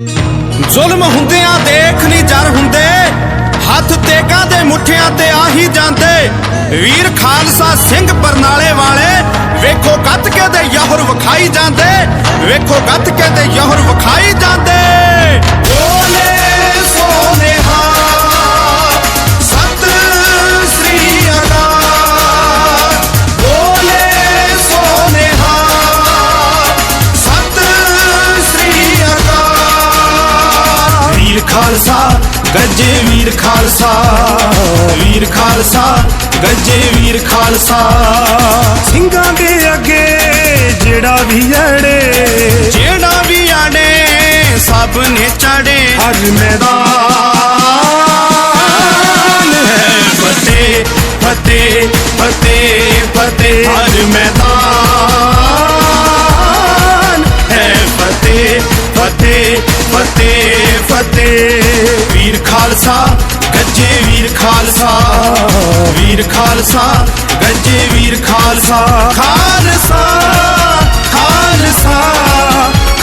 ਜ਼ੁਲਮ ਹੁੰਦਿਆਂ ਦੇਖ ਨਹੀਂ ਜਰ ਹੁੰਦੇ। ਹੱਥ ਤੇਗਾ ਦੇ ਮੁੱਠਿਆਂ ਤੇ ਆਹੀ ਜਾਂਦੇ। ਵੀਰ ਖਾਲਸਾ ਸਿੰਘ ਬਰਨਾਲੇ ਵਾਲੇ, ਵੇਖੋ ਗੱਤ ਕੇ ਦੇ ਯਹਰ ਵਿਖਾਈ ਜਾਂਦੇ। ਵੇਖੋ ਗੱਤ ਕੇ ਦੇ ਯਹਰ ਵਿਖਾਈ ਜਾਂਦੇ। ਬੋਲੇ ਵੀਰ ਖਾਲਸਾ ਗੱਜੇ ਵੀਰ ਖਾਲਸਾ ਵੀਰ ਖਾਲਸਾ ਗੱਜੇ ਵੀਰ ਖਾਲਸਾ। ਸਿੰਘਾਂ ਦੇ ਅੱਗੇ ਜਿਹੜਾ ਵੀ ਅੜੇ ਜਿਹੜਾ ਵੀ ਆੜੇ ਸਭ ਨੇ ਚੜੇ। ਹਰ ਮੈਦਾਨ ਹੈ। ਫਤਿਹ ਫਤਿਹ ਫਤਿਹ ਫਤਿਹ। ਹਰ ਮੈਦਾਨ ਹੈ। ਫਤਿਹ ਫਤਿਹ ਫਤਿਹ। ਫਤਿਹ। ਵੀਰ ਖਾਲਸਾ, ਗੱਜੇ ਵੀਰ ਖਾਲਸਾ। ਵੀਰ ਖਾਲਸਾ, ਗੱਜੇ ਵੀਰ ਖਾਲਸਾ। ਖਾਲਸਾ ਖਾਲਸਾ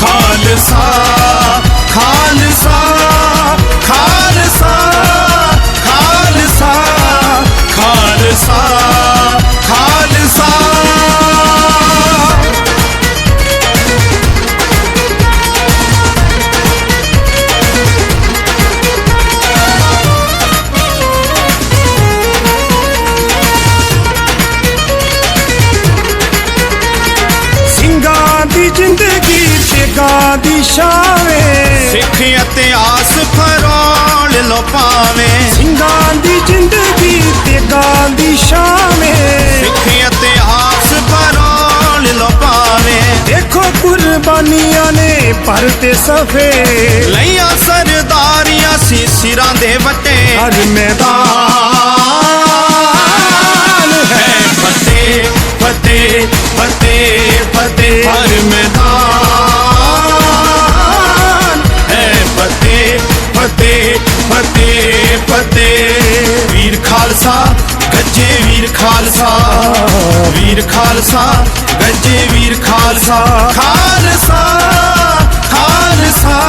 ਖਾਲਸਾ ਖਾਲਸਾ ਖਾਲਸਾ। ਖਾਲਸਾ ਇਤਿਹਾਸ ਫਰੋਲ ਲੋ ਪਾਵੇਂ। ਸਿੰਘਾਂ ਦੀ ਜ਼ਿੰਦਗੀ ਤੇਗਾਂ ਦੀ ਛਾਵੇਂ ਸਿੱਖ ਇਤਿਹਾਸ ਫਰੋਲ ਲੋ ਪਾਵੇਂ। ਦੇਖੋ ਕੁਰਬਾਨੀਆਂ ਨੇ ਭਰਤੇ ਸਫੇ। ਲਈਆਂ ਸਰਦਾਰੀਆਂ ਸੀ ਸਿਰਾਂ ਦੇ ਵੱਟੇ। ਹਰ ਮੈਦਾਨ ਹੈ। ਫਤਿਹ ਫਤਿਹ ਫਤਿਹ ਫਤਿਹ ਹਰ ਮੈਦਾਨ। ਫਤਿਹ ਫਤਿਹ ਫਤਿਹ ਫਤਿਹ ਵੀਰ ਖਾਲਸਾ ਗੱਜੇ ਵੀਰ ਖਾਲਸਾ ਵੀਰ ਖਾਲਸਾ ਗੱਜੇ ਵੀਰ ਖਾਲਸਾ ਖਾਲਸਾ ਖਾਲਸਾ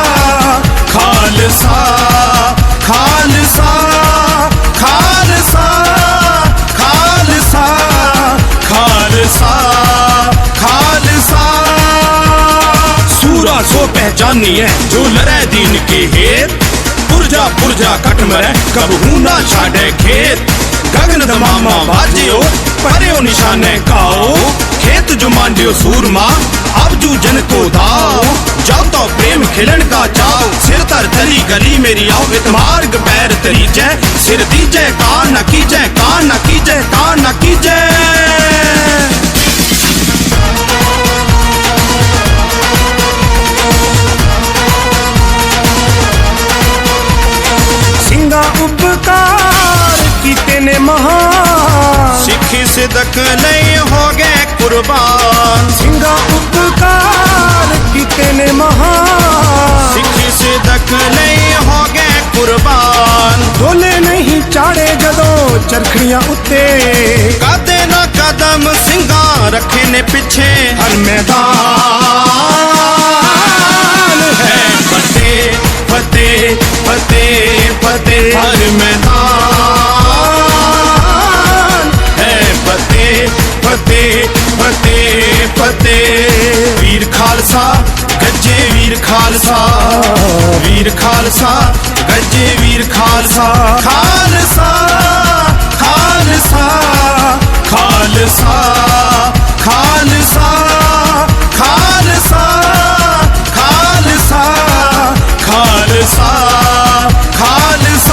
ਖਾਲਸਾ ਖਾਲਸਾ ਖਾਲਸਾ ਖਾਲਸਾ ਖਾਲਸਾ ਖਾਲਸਾ सूरा सो पहचानी है जो लड़े दीन के हेत ਪੁਰਜਾ ਪੁਰਜਾ ਕੱਟ ਮਰੈ ਕਬਹੂ ਨਾ ਛਾੜੇ ਖੇਤ। ਗਗਨ ਦਮਾਮਾ ਬਾਜਿਓ ਪਰਿਓ ਨਿਸ਼ਾਨੇ ਕਾਓ ਖੇਤ ਜੁਮਾਂਡਿਓ ਸੂਰਮਾ ਅਬਜੂ ਜਨ ਕੋ ਦਾਓ। ਜਬ ਤੋ ਪ੍ਰੇਮ ਖਿਲਣ ਕਾ ਚਾਓ ਸਿਰ ਤਰ ਤਲੀ ਗਲੀ ਮੇਰੀ ਆਓ ਇਤ ਮਾਰਗ ਪੈਰ ਤਰੀਜੈ ਸਿਰ ਦੀਜੈ ਕਾਨ ਨਾ ਕੀਜੈ ਕਾਨ ਨਾ ਕੀਜੈ ਕਾਨ ਨਾ ਕੀਜੈ। सिदक नहीं हो गए कुर्बान। सिंगा उपकार कितने महान। सिख सिदक नहीं हो गए कुर्बान। ढोले नहीं चाड़े जदों चरखड़िया उत्ते। कदे ना कदम सिंगा रखे ने पीछे। हर मैदान है। फते फते फते फते हर मैदान। ਖਾਲਸਾ ਵੀਰ ਖਾਲਸਾ ਗੱਜੇ ਵੀਰ ਖਾਲਸਾ ਖਾਲਸਾ ਖਾਲਸਾ ਖਾਲਸਾ ਖਾਲਸਾ ਖਾਲਸਾ ਖਾਲਸਾ ਖਾਲਸਾ ਖਾਲਸਾ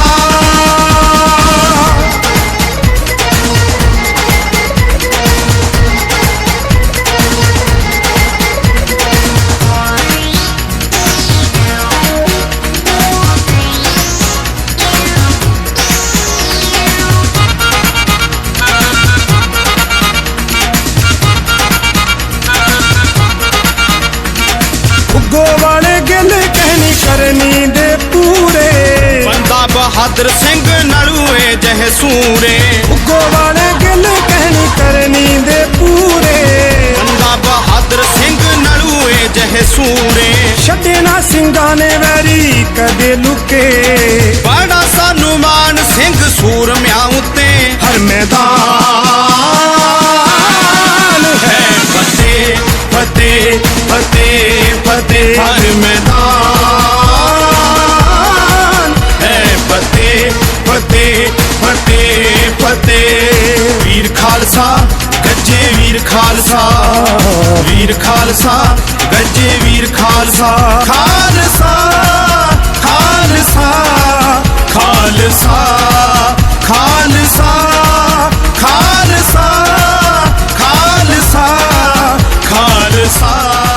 ਬਹਾਦਰ ਸਿੰਘ ਨਲੂਏ ਜਹ ਸੂਰੇ। ਉੱਗੋ ਵਾਲੇ ਗਿੱਲ ਕਹਿਣੀ ਕਰਨੀ ਦੇ ਪੂਰੇ। ਬੰਦਾ ਬਹਾਦਰ ਸਿੰਘ ਨਲੂਏ ਜਹ ਸੂਰੇ। ਛੱਡੇ ਨਾ ਸਿੰਘਾਂ ਨੇ ਵੈਰੀ ਕਦੇ ਲੁਕੇ। ਬੜਾ ਸਾਨੂੰ ਮਾਨ ਸਿੰਘ ਸੂਰਮਿਆਂ ਉੱਤੇ। ਹਰ ਹੈ। ਫਤਿਹ ਫਤਿਹ ਫਤਿਹ ਫਤਿਹ। ਹਰ ਮੈਦਾਨ। ਫਤਿਹ ਫਤਿਹ ਫਤਿਹ। ਵੀਰ ਖਾਲਸਾ, ਗੱਜੇ ਵੀਰ ਖਾਲਸਾ। ਵੀਰ ਖਾਲਸਾ, ਗੱਜੇ ਵੀਰ Khalsa. Khalsa Khalsa Khalsa Khalsa Khalsa Khalsa Khalsa.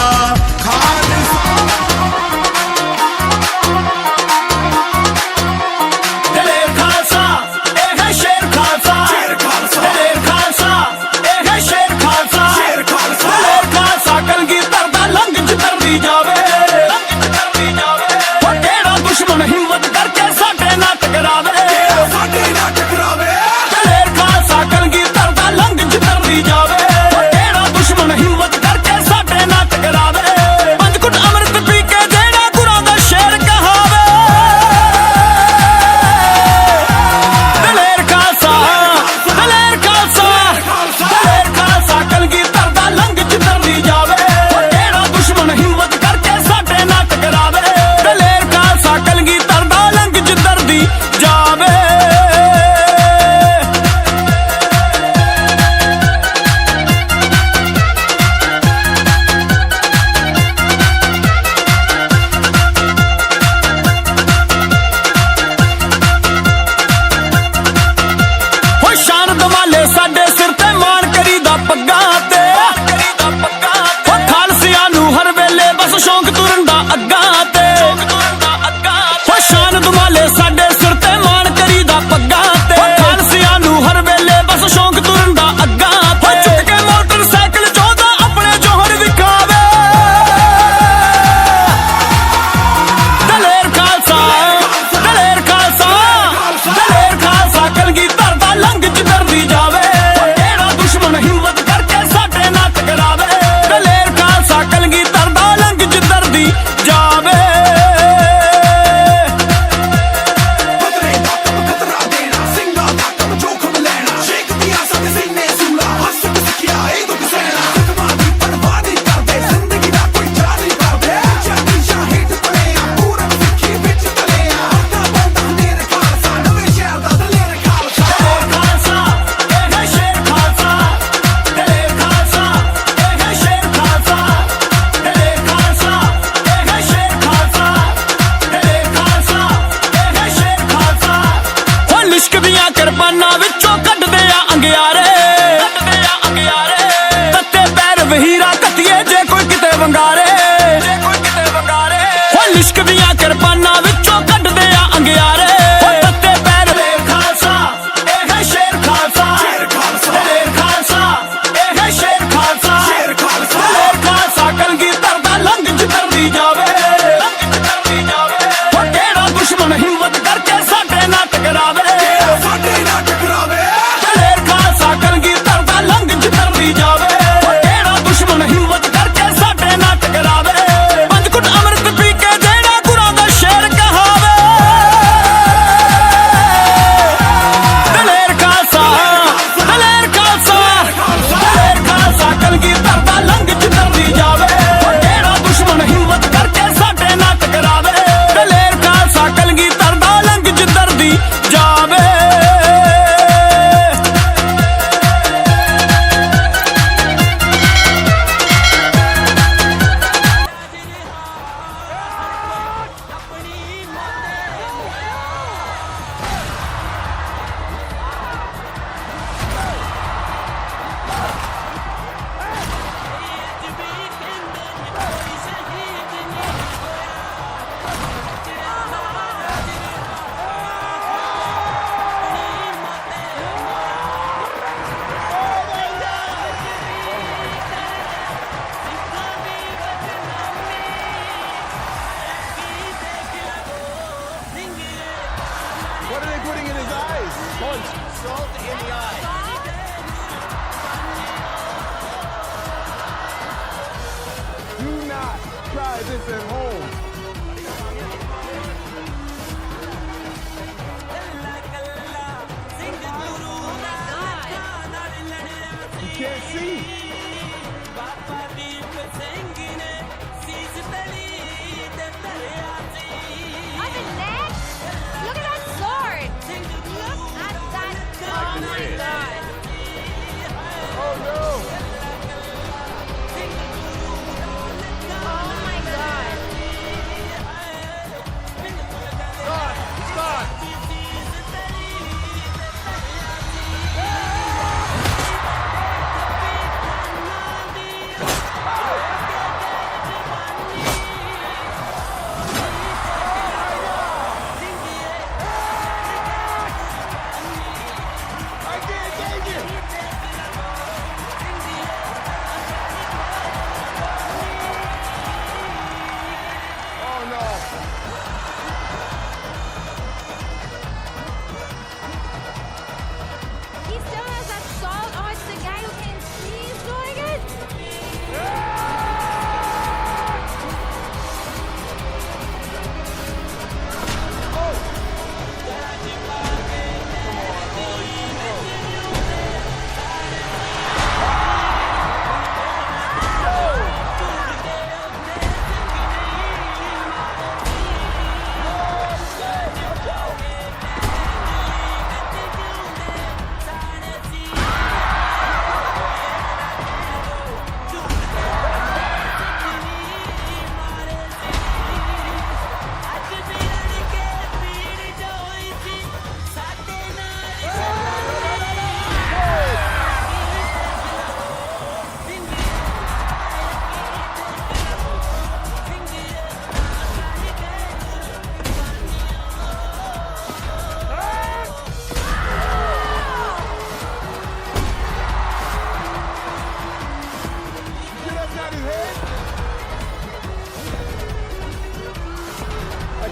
try this at home.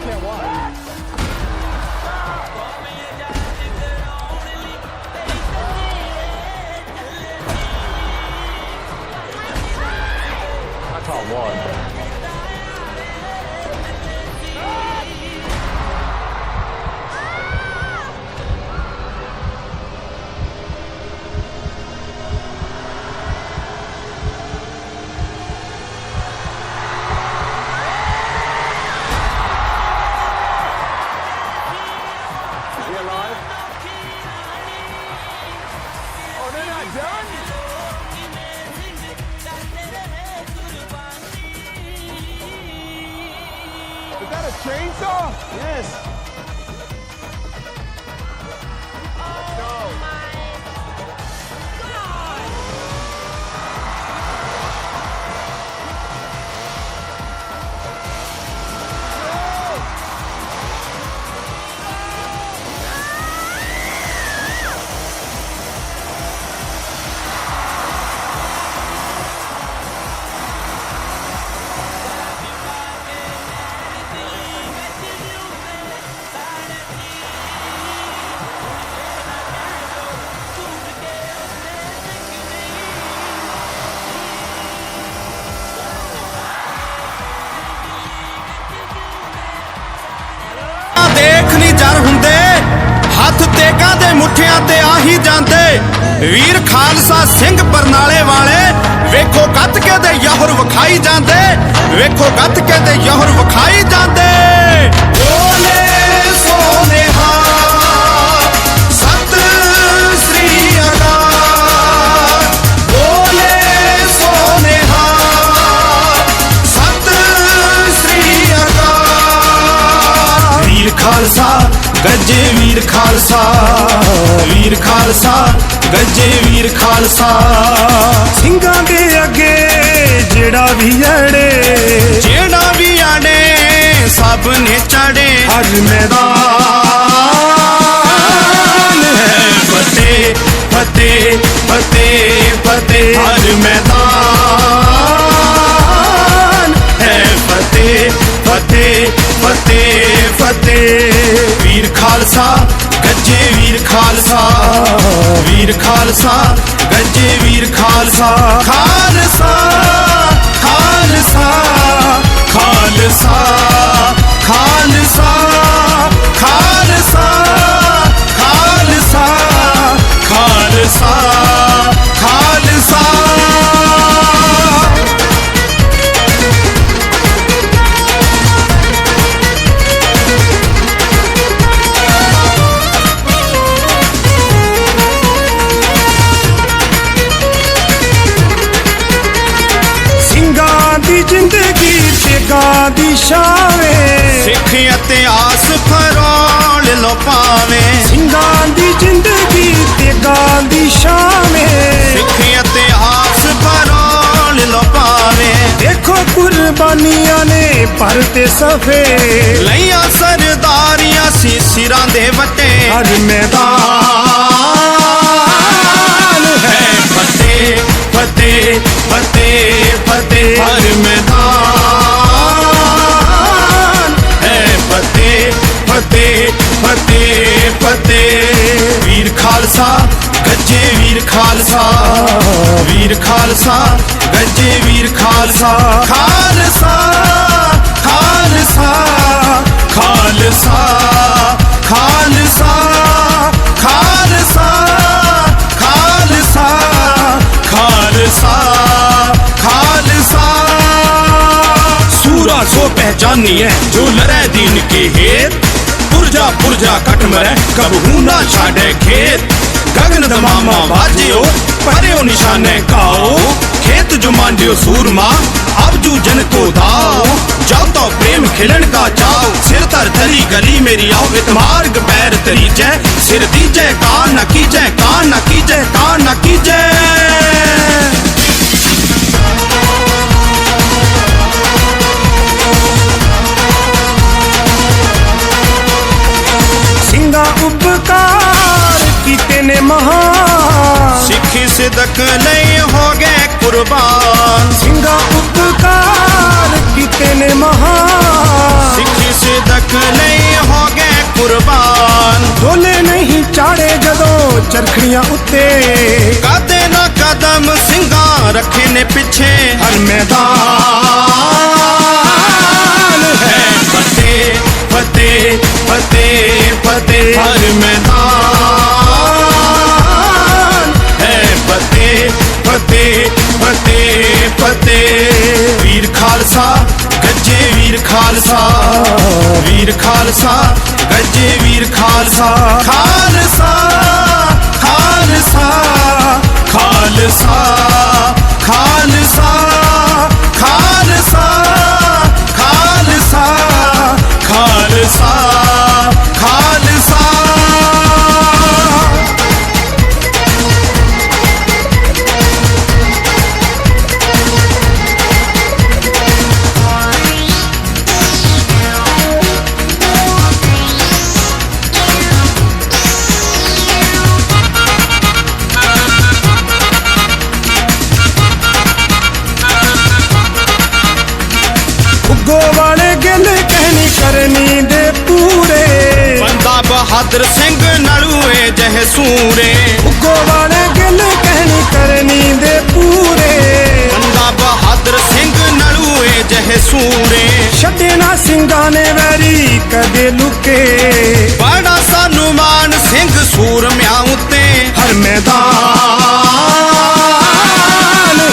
Can't watch. Chainsaw? Yes. ਹੱਥ ਦੇ ਮੁੱਠਿਆਂ ਤੇ ਆ ਹੀ ਜਾਂਦੇ। ਵੀਰ ਖਾਲਸਾ ਸਿੰਘ ਬਰਨਾਲੇ ਵਾਲੇ, ਵੇਖੋ ਗੱਤਕੇ ਦੇ ਯਹਰ ਵਿਖਾਈ ਜਾਂਦੇ। ਵੇਖੋ ਗੱਤਕੇ ਦੇ ਯਹਰ ਵਿਖਾਈ ਜਾਂਦੇ। ਖਾਲਸਾ ਗੱਜੇ ਵੀਰ ਖਾਲਸਾ। ਵੀਰ ਖਾਲਸਾ ਗੱਜੇ ਵੀਰ ਖਾਲਸਾ। ਸਿੰਘਾਂ ਦੇ ਅੱਗੇ ਜਿਹੜਾ ਵੀ ਅੜੇ ਜਿਹੜਾ ਵੀ ਆੜੇ ਸਭ ਨੇ ਚੜੇ। ਅੱਜ ਮੈਦਾਨ ਹੈ। ਫਤਿਹ ਫਤਿਹ ਫਤਿਹ ਫਤਿਹ। ਹਰ ਮੈਦਾਨ ਹੈ। ਫਤਿਹ ਫਤਿਹ ਫਤਿਹ। ਫਤਿਹ ਵੀਰ ਖਾਲਸਾ, ਗੱਜੇ ਵੀਰ ਖਾਲਸਾ ਵੀਰ ਖਾਲਸਾ, ਗੱਜੇ ਵੀਰ ਖਾਲਸਾ। ਖਾਲਸਾ ਖਾਲਸਾ ਖਾਲਸਾ ਖਾਲਸਾ ਖਾਲਸਾ ਖਾਲਸਾ ਖਾਲਸਾ ਖਾਲਸਾ। ਸ਼ਾਵੇ ਸਿੱਖ ਇਤਿਹਾਸ ਫਰੋਲ ਲੋ ਪਾਵੇਂ। ਸਿੰਘਾਂ ਦੀ ਜ਼ਿੰਦਗੀ ਤੇਗਾਂ ਦੀ ਸ਼ਾਵੇ ਸਿੱਖ ਇਤਿਹਾਸ ਫਰੋਲ ਲੋ ਪਾਵੇਂ। ਦੇਖੋ ਕੁਰਬਾਨੀਆਂ ਨੇ ਭਰਤੇ ਸਫੇ। ਲਈਆਂ ਸਰਦਾਰੀਆਂ ਸੀ ਸਿਰਾਂ ਦੇ ਵਟੇ। ਹਰ ਮੈਦਾਨ ਹੈ। ਫਤਿਹ ਫਤਿਹ ਫਤਿਹ ਫਤਿਹ। ਹਰ ਮੈਦਾਨ। ਫਤਿਹ ਫਤਿਹ ਫਤਿਹ ਫਤਿਹ ਵੀਰ ਖਾਲਸਾ ਗੱਜੇ ਵੀਰ ਖਾਲਸਾ ਵੀਰ ਖਾਲਸਾ ਗੱਜੇ ਵੀਰ ਖਾਲਸਾ ਖਾਲਸਾ ਖਾਲਸਾ ਖਾਲਸਾ ਖਾਲਸਾ ਖਾਲਸਾ ਖਾਲਸਾ ਖਾਲਸਾ ਖਾਲਸਾ सूरा सो पहचानी है जो लड़े दीन के हेत ਪੁਰਜਾ ਪੁਰਜਾ ਕਟ ਮਰੈ ਕਬਹੂ ਨਾ ਛਾੜੇ ਖੇਤ। ਗਗਨ ਦਮਾਮਾ ਬਾਜਿਓ ਪਰਿਓ ਨਿਸ਼ਾਨੇ ਕਾਓ ਖੇਤ ਜੋ ਮਾਂਡਿਓ ਸੂਰਮਾ ਅਬ ਜੂ ਜਨ ਕੋ ਦਾਓ। ਜਾਉ ਤੋ ਪ੍ਰੇਮ ਖਿਲਣ ਕਾ ਚਾਓ, ਸਿਰ ਤਰ ਤਰੀ ਗਲੀ ਮੇਰੀ ਆਓ ਵਿਤ ਮਾਰਗ, ਪੈਰ ਤਰੀਜੈ ਸਿਰ ਦੀਜੈ ਕਾਨ ਨਾ ਕੀਜੈ ਕਾਨ ਨਾ ਕੀਜੈ ਕਾਨ ਨਾ ਕੀਜੈ। ना उपकार कीते ने महान। सिखी सिदक नहीं हो गए कुर्बान। सिंगा उपकार कीते ने महान। सिखी सिदक नहीं हो गए कुर्बान। ढोले नहीं चाड़े जदों चरखड़ियाँ उत्ते। कदे ना कदम सिंगा रखे ने पीछे। हर मैदान है। फतेह फतेह फते फते हर मैदान है फतेह फतेह फतेह फतेह। वीर खालसा गजे वीर खालसा। वीर खालसा गजे वीर खालसा। खालसा खालसा खालसा खालसा। ਖਾਲਸਾ ਖਾਲਸਾ। ਬਹਾਦਰ ਸਿੰਘ ਨਲੂਏ ਜਹ ਸੂਰੇ। ਉੱਗੋ ਵਾਲੇ ਗਿੱਲ ਕਹਿਣੀ ਕਰਨੀ ਦੇ ਪੂਰੇ। ਬੰਦਾ ਬਹਾਦਰ ਸਿੰਘ ਨਲੂਏ ਜਹ ਸੂਰੇ। ਛੱਡੇ ਨਾ ਸਿੰਘਾਂ ਨੇ ਵੈਰੀ ਕਦੇ ਲੁਕੇ। ਬੜਾ ਸਾਨੂੰ ਮਾਨ ਸਿੰਘ ਸੂਰਮਿਆਂ ਉੱਤੇ। ਹਰ ਮੈਦਾਨ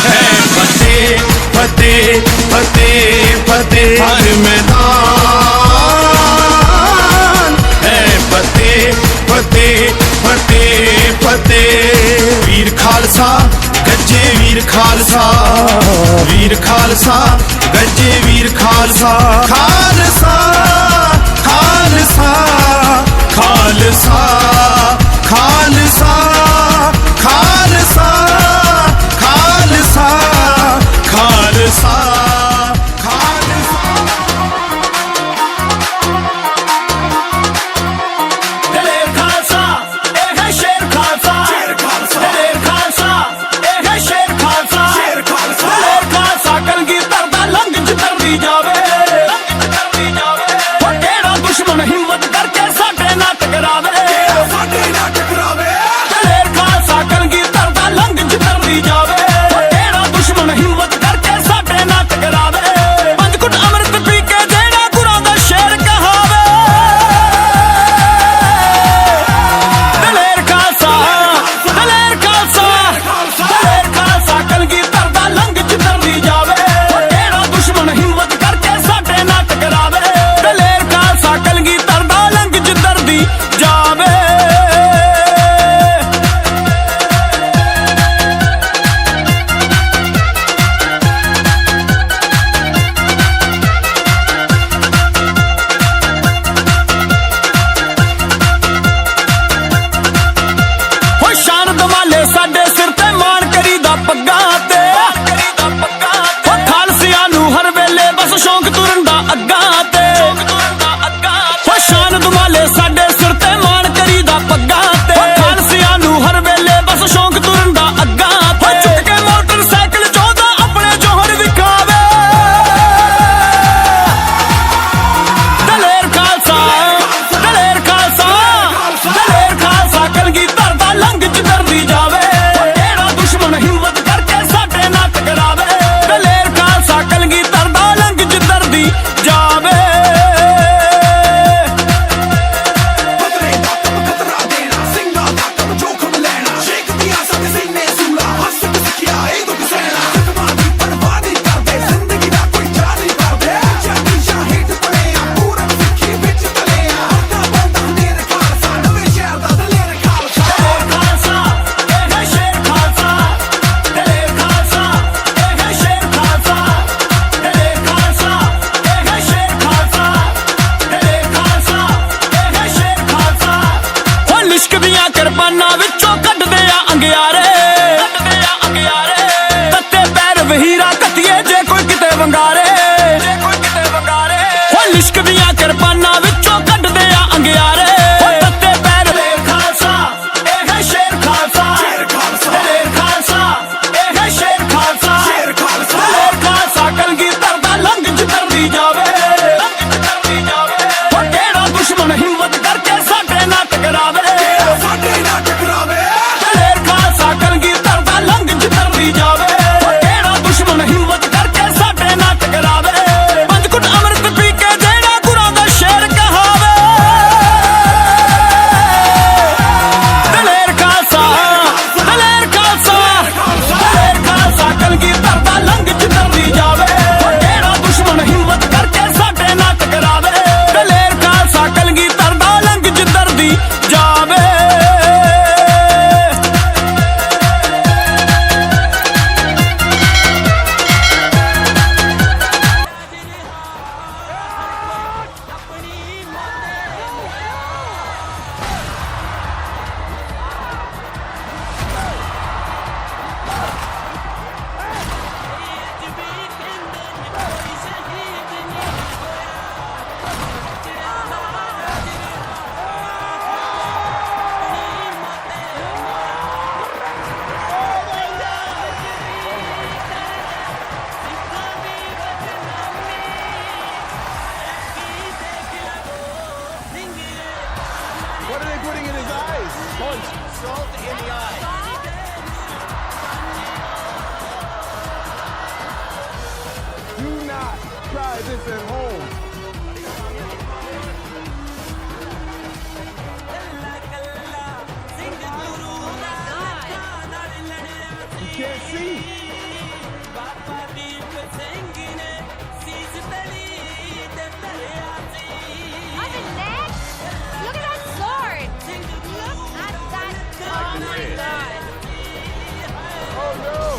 ਹੈ। ਫਤਿਹ ਫਤਿਹ ਫਤਿਹ ਫਤਿਹ। ਹਰ ਮੈਦਾਨ ਫਤਿਹ ਫਤਿਹ ਫਤਿਹ। ਵੀਰ ਖਾਲਸਾ, ਗੱਜੇ ਵੀਰ ਖਾਲਸਾ। ਵੀਰ ਖਾਲਸਾ, ਗੱਜੇ ਵੀਰ Khalsa. Khalsa Khalsa Khalsa Khalsa Khalsa Khalsa Khalsa. not try this at home. You can't see. I'm in? Look at that sword. Oh my god. Oh no.